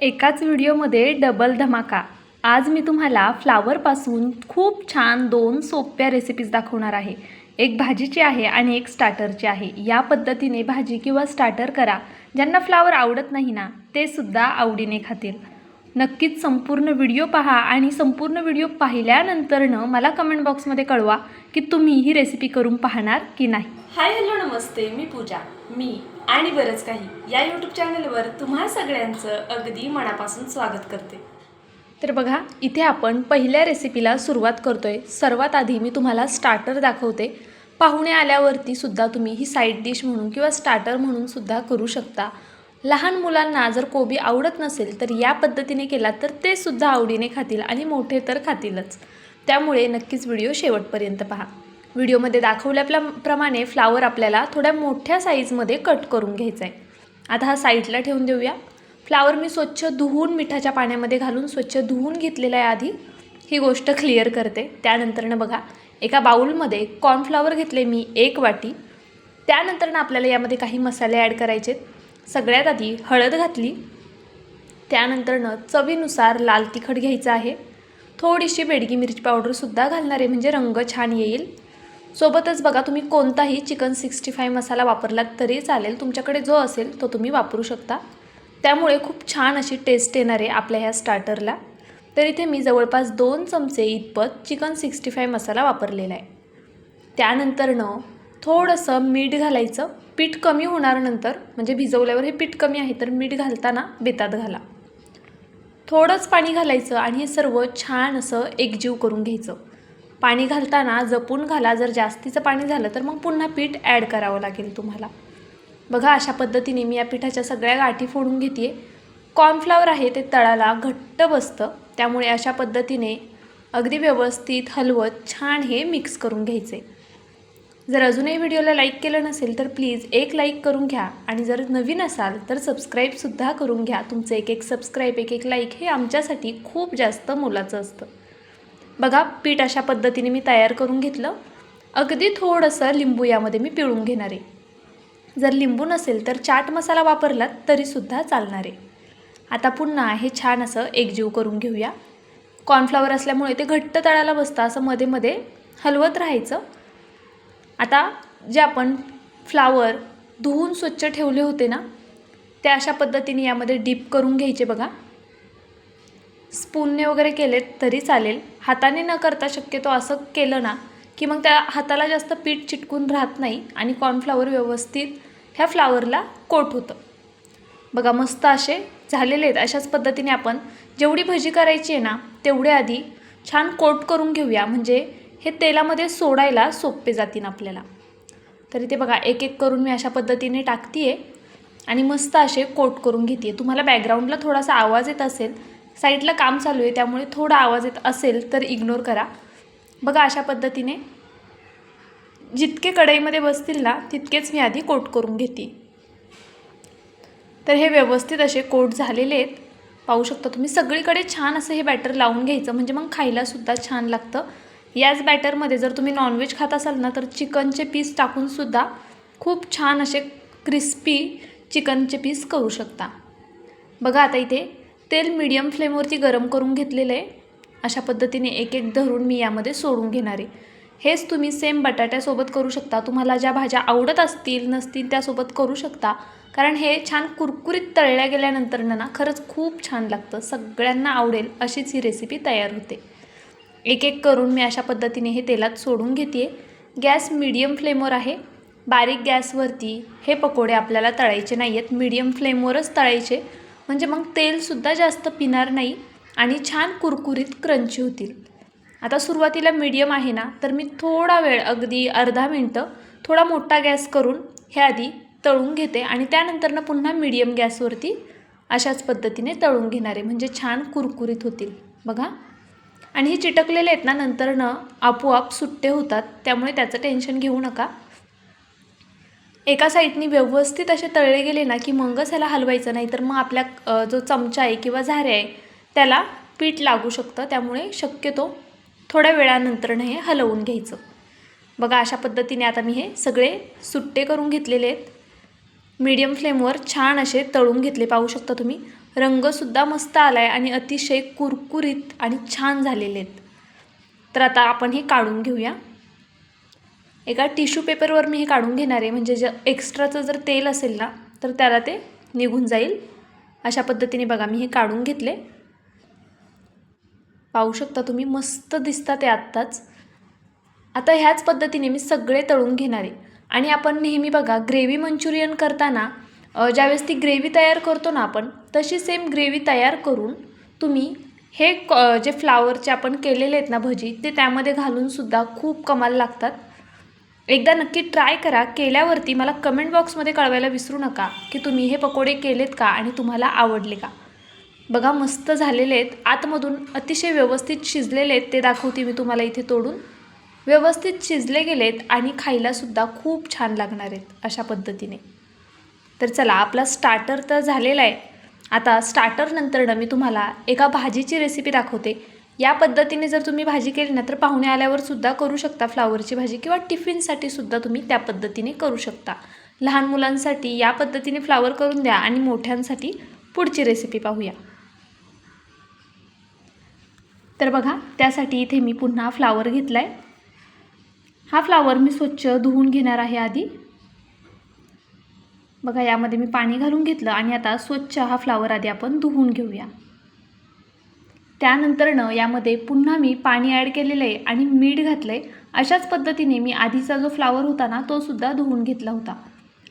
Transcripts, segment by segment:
एकाच व्हिडिओमध्ये डबल धमाका. आज मी तुम्हाला फ्लावरपासून खूप छान दोन सोप्या रेसिपीज दाखवणार आहे. एक भाजीची आहे आणि एक स्टार्टरची आहे. या पद्धतीने भाजी किंवा स्टार्टर करा. ज्यांना फ्लावर आवडत नाही ना ते सुद्धा आवडीने खातील. नक्कीच संपूर्ण व्हिडिओ पहा आणि संपूर्ण व्हिडिओ पाहिल्यानंतरनं मला कमेंट बॉक्समध्ये कळवा की तुम्ही ही रेसिपी करून पाहणार की नाही. हाय हॅलो नमस्ते. मी पूजा. मी आणि बरंच काही या यूट्यूब चॅनलवर तुम्हा सगळ्यांचं अगदी मनापासून स्वागत करते. तर बघा इथे आपण पहिल्या रेसिपीला सुरुवात करतोय. सर्वात आधी मी तुम्हाला स्टार्टर दाखवते. पाहुणे आल्यावरती सुद्धा तुम्ही ही साईड डिश म्हणून किंवा स्टार्टर म्हणून सुद्धा करू शकता. लहान मुलांना जर कोबी आवडत नसेल तर या पद्धतीने केला तर ते सुद्धा आवडीने खातील आणि मोठे तर खातीलच. त्यामुळे नक्कीच व्हिडिओ शेवटपर्यंत पहा. व्हिडिओमध्ये दाखवल्याप्रमाणे फ्लावर आपल्याला थोड्या मोठ्या साईजमध्ये कट करून घ्यायचा आहे आता हा साईडला ठेवून देऊया. फ्लावर मी स्वच्छ धुवून मिठाच्या पाण्यामध्ये घालून स्वच्छ धुवून घेतलेला आहे आधी ही गोष्ट क्लिअर करते. त्यानंतरनं बघा एका बाऊलमध्ये कॉर्नफ्लावर घेतले मी एक वाटी. त्यानंतरनं आपल्याला यामध्ये काही मसाले ॲड करायचे सगळ्यात आधी हळद घातली. त्यानंतरनं चवीनुसार लाल तिखट घ्यायचं आहे. थोडीशी बेडगी मिरची पावडरसुद्धा घालणार आहे म्हणजे रंग छान येईल. सोबतच बघा तुम्ही कोणताही चिकन सिक्स्टी फाय मसाला वापरलात तरी चालेल. तुमच्याकडे जो असेल तो तुम्ही वापरू शकता. त्यामुळे खूप छान अशी टेस्ट येणार आहे आपल्या ह्या स्टार्टरला. तर इथे मी जवळपास दोन चमचे इतपत चिकन सिक्स्टी फाय मसाला वापरलेला आहे. त्यानंतरनं थोडंसं मीठ घालायचं. पीठ कमी होणार नंतर म्हणजे भिजवल्यावर हे पीठ कमी आहे तर मीठ घालताना बेतात घाला. थोडंच पाणी घालायचं आणि हे सर्व छान असं एकजीव करून घ्यायचं. पाणी घालताना जपून घाला जर जास्तीचं पाणी झालं तर मग पुन्हा पीठ ॲड करावं लागेल तुम्हाला. बघा अशा पद्धतीने मी या पिठाच्या सगळ्या गाठी फोडून घेते कॉर्नफ्लावर आहे ते तळाला घट्ट बसतं. त्यामुळे अशा पद्धतीने अगदी व्यवस्थित हलवत छान हे मिक्स करून घ्यायचे. जर अजूनही व्हिडिओला लाईक केलं नसेल तर प्लीज एक लाईक करून घ्या आणि जर नवीन असाल तर सबस्क्राईबसुद्धा करून घ्या. तुमचं एक एक सबस्क्राईब एक एक लाईक हे आमच्यासाठी खूप जास्त मोलाचं असतं. बघा पीठ अशा पद्धतीने मी तयार करून घेतलं. अगदी थोडंसं लिंबू यामध्ये मी पिळून घेणार आहे. जर लिंबू नसेल तर चाट मसाला वापरलात तरीसुद्धा चालणार आहे. आता पुन्हा हे छान असं एकजीव करून घेऊया. कॉर्नफ्लॉवर असल्यामुळे ते घट्ट तळाला बसतं. असं मध्ये मध्ये हलवत राहायचं. आता जे आपण फ्लावर धुवून स्वच्छ ठेवले होते ना ते अशा पद्धतीने यामध्ये डीप करून घ्यायचे बघा. स्पूनने वगैरे केलेत तरी चालेल. हाताने न करता शक्यतो असं केलं ना की मग त्या हाताला जास्त पीठ चिटकून राहत नाही आणि कॉर्नफ्लावर व्यवस्थित ह्या फ्लावरला कोट होतं. बघा मस्त असे झालेले आहेत. अशाच पद्धतीने आपण जेवढी भजी करायची आहे ना तेवढे आधी छान कोट करून घेऊया. म्हणजे हे तेलामध्ये सोडायला सोपे जातील आपल्याला. तर इथे बघा एक एक करून मी अशा पद्धतीने टाकते आहे आणि मस्त असे कोट करून घेते तुम्हाला बॅकग्राऊंडला थोडासा आवाज येत असेल साईडला काम चालू आहे त्यामुळे थोडा आवाज येत असेल तर इग्नोर करा. बघा अशा पद्धतीने जितके कढईमध्ये बसतील ना तितकेच मी आधी कोट करून घेते तर हे व्यवस्थित असे कोट झालेले आहेत. पाहू शकता तुम्ही सगळीकडे छान असं हे बॅटर लावून घ्यायचं म्हणजे मग खायलासुद्धा छान लागतं. याच बॅटरमध्ये जर तुम्ही नॉनव्हेज खात असाल ना तर चिकनचे पीस टाकूनसुद्धा खूप छान असे क्रिस्पी चिकनचे पीस करू शकता. बघा आता इथे तेल मीडियम फ्लेमवरती गरम करून घेतलेलं आहे. अशा पद्धतीने एक एक धरून मी यामध्ये सोडून घेणार आहे. हेच तुम्ही सेम बटाट्यासोबत करू शकता. तुम्हाला ज्या भाज्या आवडत असतील नसतील त्यासोबत करू शकता. कारण हे छान कुरकुरीत तळल्या गेल्यानंतर ना खरंच खूप छान लागतं. सगळ्यांना आवडेल अशीच ही रेसिपी तयार होते. एक एक करून मी अशा पद्धतीने हे तेलात सोडून घेते गॅस मीडियम फ्लेमवर आहे. बारीक गॅसवरती हे पकोडे आपल्याला तळायचे नाही आहेत मीडियम फ्लेमवरच तळायचे. म्हणजे मग तेलसुद्धा जास्त पिणार नाही आणि छान कुरकुरीत क्रंची होतील. आता सुरुवातीला मीडियम आहे ना तर मी थोडा वेळ अगदी अर्धा मिनटं थोडा मोठा गॅस करून हे आधी तळून घेते आणि त्यानंतरनं पुन्हा मीडियम गॅसवरती अशाच पद्धतीने तळून घेणारे. म्हणजे छान कुरकुरीत होतील. बघा. आणि हे चिटकलेले आहेत ना नंतरनं आपोआप सुट्टे होतात त्यामुळे त्याचं टेन्शन घेऊ नका. एका साईडनी व्यवस्थित असे तळले गेले ना की मगच ह्याला हलवायचं नाही तर मग आपल्या जो चमचा आहे किंवा झारे आहे त्याला पीठ लागू शकतं. त्यामुळे शक्यतो थोड्या वेळानंतरनं हे हलवून घ्यायचं. बघा अशा पद्धतीने आता मी हे सगळे सुट्टे करून घेतलेले आहेत. मीडियम फ्लेमवर छान असे तळून घेतले पाहू शकता तुम्ही. रंगसुद्धा मस्त आला आहे आणि अतिशय कुरकुरीत आणि छान झालेले आहेत. तर आता आपण हे काढून घेऊया. एका टिश्यू पेपरवर मी हे काढून घेणार आहे. म्हणजे जे एक्स्ट्राचं जर तेल असेल ना तर त्याला ते निघून जाईल. अशा पद्धतीने बघा मी हे काढून घेतले. पाहू शकता तुम्ही मस्त दिसता ते आत्ताच. आता ह्याच पद्धतीने मी सगळे तळून घेणार आहे. आणि आपण नेहमी बघा ग्रेव्ही मंचुरियन करताना ज्यावेळेस ती ग्रेव्ही तयार करतो ना आपण तशी सेम ग्रेव्ही तयार करून तुम्ही हे क- जे फ्लावरचे आपण केलेले आहेत ना भजी ते त्यामध्ये घालूनसुद्धा खूप कमाल लागतात. एकदा नक्की ट्राय करा. केल्यावरती मला कमेंट बॉक्समध्ये कळवायला विसरू नका की तुम्ही हे पकोडे केलेत का आणि तुम्हाला आवडले का. बघा मस्त झालेले आहेत. आतमधून अतिशय व्यवस्थित शिजलेले आहेत. ते दाखवते मी तुम्हाला इथे तोडून. व्यवस्थित शिजले गेलेत आणि खायलासुद्धा खूप छान लागणार आहेत अशा पद्धतीने. तर चला आपला स्टार्टर तर झालेला आहे. आता स्टार्टरनंतरनं मी तुम्हाला एका भाजीची रेसिपी दाखवते. या पद्धतीने जर तुम्ही भाजी केली ना तर पाहुणे आल्यावर सुद्धा करू शकता फ्लावरची भाजी किंवा टिफिनसाठी सुद्धा तुम्ही त्या पद्धतीने करू शकता. लहान मुलांसाठी या पद्धतीने फ्लावर करून द्या आणि मोठ्यांसाठी पुढची रेसिपी पाहूया. तर बघा त्यासाठी इथे मी पुन्हा फ्लावर घेतला आहे हा फ्लावर मी स्वच्छ धुवून घेणार आहे आधी. बघा यामध्ये मी पाणी घालून घेतलं आणि आता स्वच्छ हा फ्लावर आधी आपण धुवून घेऊया. त्यानंतरनं यामध्ये पुन्हा मी पाणी ॲड केलेलं आहे आणि मीठ घातलं आहे अशाच पद्धतीने मी आधीचा जो फ्लावर होता ना तोसुद्धा धुवून घेतला होता.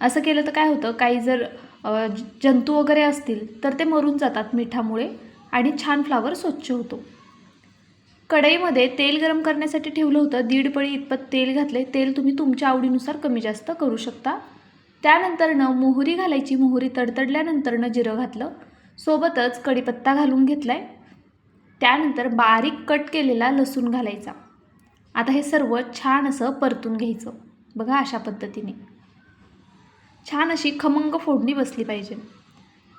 असं केलं तर काय होतं काही जर जंतू वगैरे असतील तर ते मरून जातात मिठामुळे आणि छान फ्लावर स्वच्छ होतो. कढईमध्ये तेल गरम करण्यासाठी ठेवलं होतं. दीड पळी इतपत तेल घातले तेल तुम्ही तुमच्या आवडीनुसार कमी जास्त करू शकता. त्यानंतरनं मोहरी घालायची मोहरी तडतडल्यानंतरनं जिरं घातलं. सोबतच कढीपत्ता घालून घेतला आहे त्यानंतर बारीक कट केलेला लसूण घालायचा. आता हे सर्व छान असं परतून घ्यायचं. बघा अशा पद्धतीने. छान अशी खमंग फोडणी बसली पाहिजे.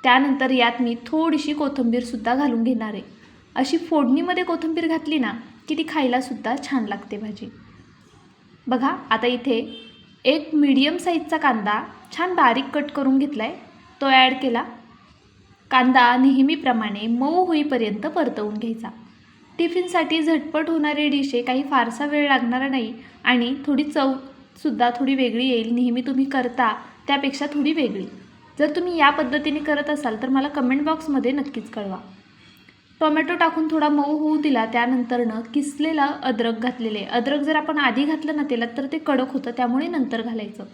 त्यानंतर यात मी थोडीशी कोथिंबीरसुद्धा घालून घेणार आहे. अशी फोडणीमध्ये कोथिंबीर घातली ना की ती खायलासुद्धा छान लागते भाजी. बघा आता इथे एक मीडियम साईजचा कांदा छान बारीक कट करून घेतला आहे तो ॲड केला. कांदा नेहमीप्रमाणे मऊ होईपर्यंत परतवून घ्यायचा. टिफिनसाठी झटपट होणारी डिश आहे काही फारसा वेळ लागणारा नाही आणि थोडी चवसुद्धा थोडी वेगळी येईल. नेहमी तुम्ही करता त्यापेक्षा थोडी वेगळी. जर तुम्ही या पद्धतीने करत असाल तर मला कमेंट बॉक्समध्ये नक्कीच कळवा. टोमॅटो टाकून थोडा मऊ होऊ दिला त्यानंतरनं किसलेला अद्रक घातलेले. अद्रक जर आपण आधी घातलं ना तेलात तर ते कडक होतं त्यामुळे नंतर घालायचं.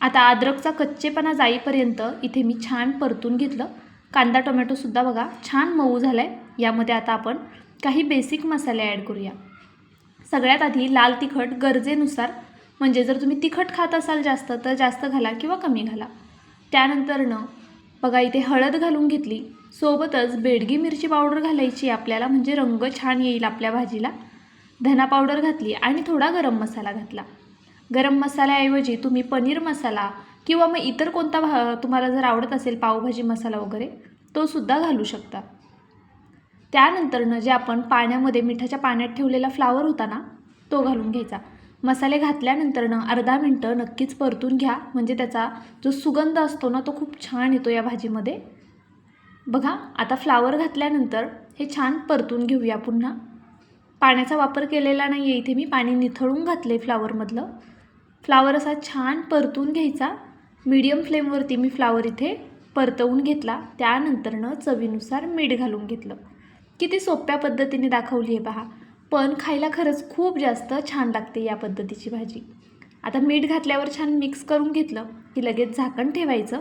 आता अद्रकचा कच्चेपणा जाईपर्यंत इथे मी छान परतून घेतलं. कांदा टोमॅटोसुद्धा बघा छान मऊ झाला आहे यामध्ये आता आपण काही बेसिक मसाले ॲड करूया. सगळ्यात आधी लाल तिखट गरजेनुसार म्हणजे जर तुम्ही तिखट खात असाल जास्त तर जास्त घाला किंवा कमी घाला. त्यानंतरनं बघा इथे हळद घालून घेतली. सोबतच बेडगी मिरची पावडर घालायची आपल्याला म्हणजे रंग छान येईल आपल्या भाजीला. धना पावडर घातली आणि थोडा गरम मसाला घातला. गरम मसाल्याऐवजी तुम्ही पनीर मसाला किंवा मग इतर कोणता भा तुम्हाला जर आवडत असेल पावभाजी मसाला वगैरे तो सुद्धा घालू शकता. त्यानंतरनं जे आपण पाण्यामध्ये मिठाच्या पाण्यात ठेवलेला फ्लावर होता ना तो घालून घ्यायचा. मसाले घातल्यानंतरनं अर्धा मिनटं नक्कीच परतून घ्या म्हणजे त्याचा जो सुगंध असतो ना तो खूप छान येतो या भाजीमध्ये. बघा आता फ्लावर घातल्यानंतर हे छान परतून घेऊया पुन्हा. पाण्याचा वापर केलेला नाही आहे इथे मी पाणी निथळून घातले फ्लावरमधलं फ्लावर असा छान परतून घ्यायचा. मीडियम फ्लेमवरती मी फ्लावर इथे परतवून घेतला. त्यानंतरनं चवीनुसार मीठ घालून घेतलं. किती सोप्या पद्धतीने दाखवली आहे पहा पण खायला खरंच खूप जास्त छान लागते या पद्धतीची भाजी. आता मीठ घातल्यावर छान मिक्स करून घेतलं की लगेच झाकण ठेवायचं.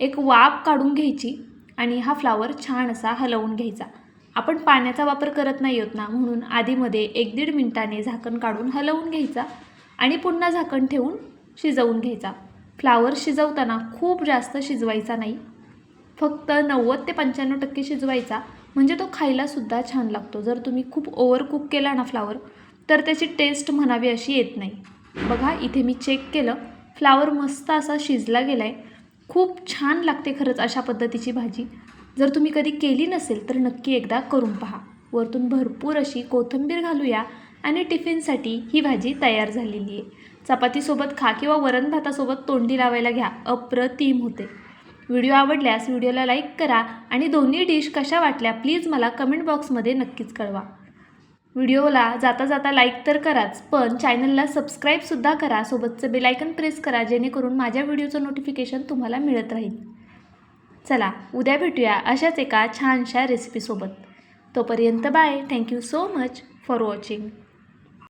एक वाफ काढून घ्यायची. आणि हा फ्लावर छान असा हलवून घ्यायचा. आपण पाण्याचा वापर करत नाही आहोत ना म्हणून आधीमध्ये एक दीड मिनटाने झाकण काढून हलवून घ्यायचा आणि पुन्हा झाकण ठेवून शिजवून घ्यायचा. फ्लावर शिजवताना खूप जास्त शिजवायचा नाही. फक्त नव्वद ते पंच्याण्णव टक्के शिजवायचा. म्हणजे तो खायलासुद्धा छान लागतो. जर तुम्ही खूप ओव्हर कुक केला ना फ्लावर तर त्याची टेस्ट म्हणावी अशी येत नाही. बघा इथे मी चेक केलं. फ्लावर मस्त असा शिजला गेला आहे खूप छान लागते खरंच अशा पद्धतीची भाजी. जर तुम्ही कधी केली नसेल तर नक्की एकदा करून पहा. वरतून भरपूर अशी कोथिंबीर घालूया आणि टिफिनसाठी ही भाजी तयार झालेली आहे. चपातीसोबत खा किंवा वरण भातासोबत तोंडी लावायला घ्या अप्रतिम होते. व्हिडिओ आवडल्यास व्हिडिओला लाईक करा आणि दोन्ही डिश कशा वाटल्या प्लीज मला कमेंट बॉक्समध्ये नक्कीच कळवा. व्हिडिओला जाता जाता लाईक तर कराच पण चॅनलला सबस्क्राईबसुद्धा करा. सोबतचं बेलायकन प्रेस करा जेणेकरून माझ्या व्हिडिओचं नोटिफिकेशन तुम्हाला मिळत राहील. चला उद्या भेटूया अशाच एका छानशा रेसिपीसोबत. तोपर्यंत bye. Thank you so much for watching